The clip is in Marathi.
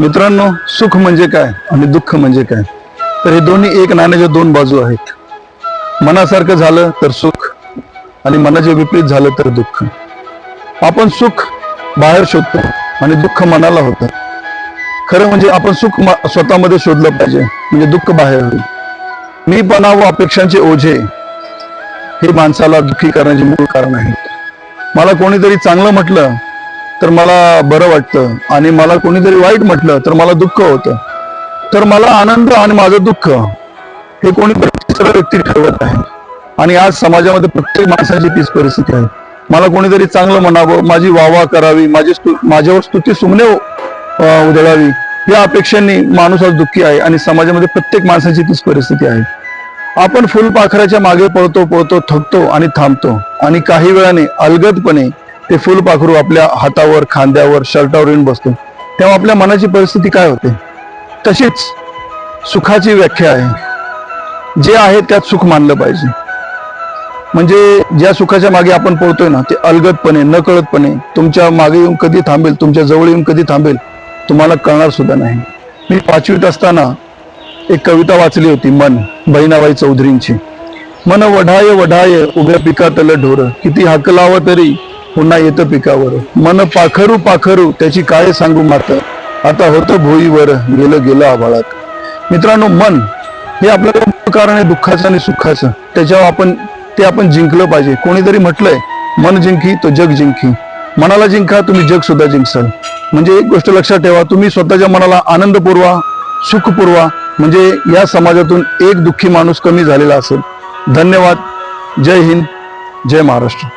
मित्रांनो सुख म्हणजे काय आणि दुःख म्हणजे काय? तर हे दोन्ही एक नाण्याच्या दोन बाजू आहेत. मनासारखं झालं तर सुख आणि मनाचे विपरीत झालं तर दुःख. आपण सुख बाहेर शोधतो आणि दुःख मनाला होतं. खरं म्हणजे आपण सुख स्वतःमध्ये शोधलं पाहिजे म्हणजे दुःख बाहेर होईल. मी पणा व अपेक्षांचे ओझे. हे माणसाला दुःखी करण्याचे मूळ कारण आहे. मला कोणीतरी चांगलं म्हटलं तर मला बरं वाटतं आणि मला कोणीतरी वाईट म्हटलं तर मला दुःख होतं. तर मला आनंद आणि माझं दुःख हे कोणीतरी तिसरा व्यक्ती ठरवत आहे. आणि आज समाजामध्ये प्रत्येक माणसाची तीच परिस्थिती आहे. मला कोणीतरी चांगलं म्हणावं माझी वाहवा करावी माझी माझ्यावर स्तुती सुमने उधळावी या अपेक्षांनी माणूस आज दुःखी आहे आणि समाजामध्ये प्रत्येक माणसाची तीच परिस्थिती आहे. आपण फुलपाखराच्या मागे पळतो पळतो थकतो आणि थांबतो आणि काही वेळाने अलगदपणे ते फुलपाखरू आपल्या हातावर खांद्यावर शर्टावर येऊन बसतो. तेव्हा आपल्या मनाची परिस्थिती काय होते? तशीच सुखाची व्याख्या आहे. जे आहे त्यात सुख मानलं पाहिजे. म्हणजे ज्या सुखाच्या मागे आपण पळतोय ना ते अलगदपणे न कळतपणे तुमच्या मागे येऊन कधी थांबेल तुमच्या जवळ येऊन कधी थांबेल तुम्हाला कळणार सुद्धा नाही. मी पाचवीत असताना एक कविता वाचली होती मन बहिणाबाई चौधरींची. मन वढाय वढाय उभ्या पिकातलं ढोर किती हकलावं तरी पुन्हा येतं पिकावर. मन पाखरू पाखरू त्याची काय सांगू मात आता होतं भोईवर गेलं गेलं आभाळात. मित्रांनो मन हे आपल्याला कारण आहे दुःखाचं आणि सुखाचं. त्याच्यावर आपण ते आपण जिंकलं पाहिजे. कोणीतरी म्हटलंय मन जिंकी तो जग जिंकी. मनाला जिंका तुम्ही जग सुद्धा जिंकसाल. म्हणजे एक गोष्ट लक्षात ठेवा तुम्ही स्वतःच्या मनाला आनंद पुरवा सुख पुरवा. म्हणजे या समाजातून एक दुःखी माणूस कमी झालेला असेल. धन्यवाद. जय हिंद. जय महाराष्ट्र.